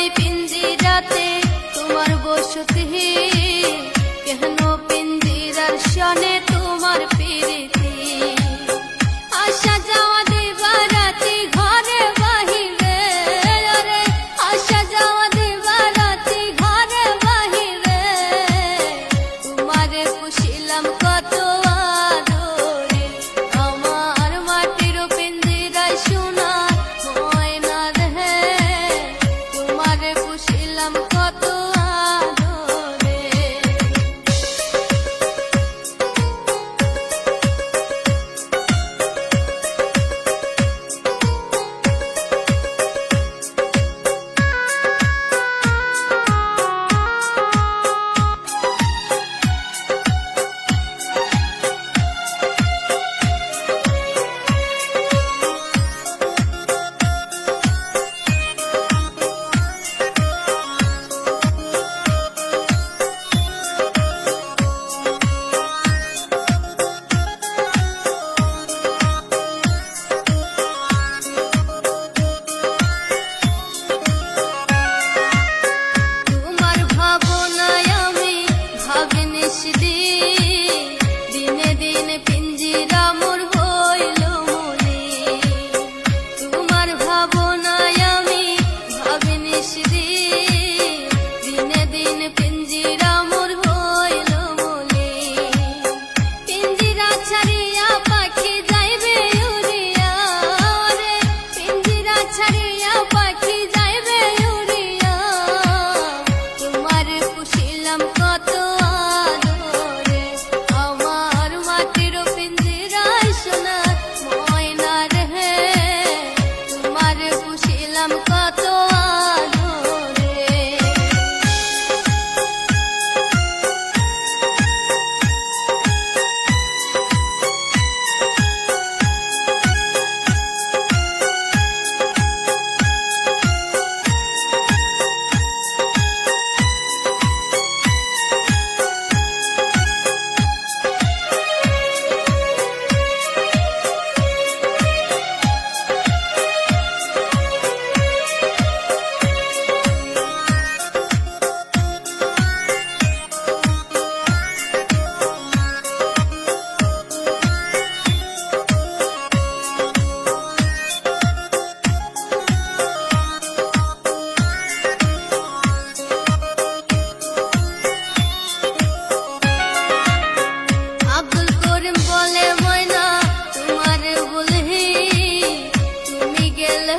এই পিঞ্জিরাতে তোমার বসতি কেন পিঞ্জিরার সনে তোমার পীড়িত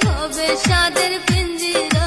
হবে সাদের পিঞ্জিরা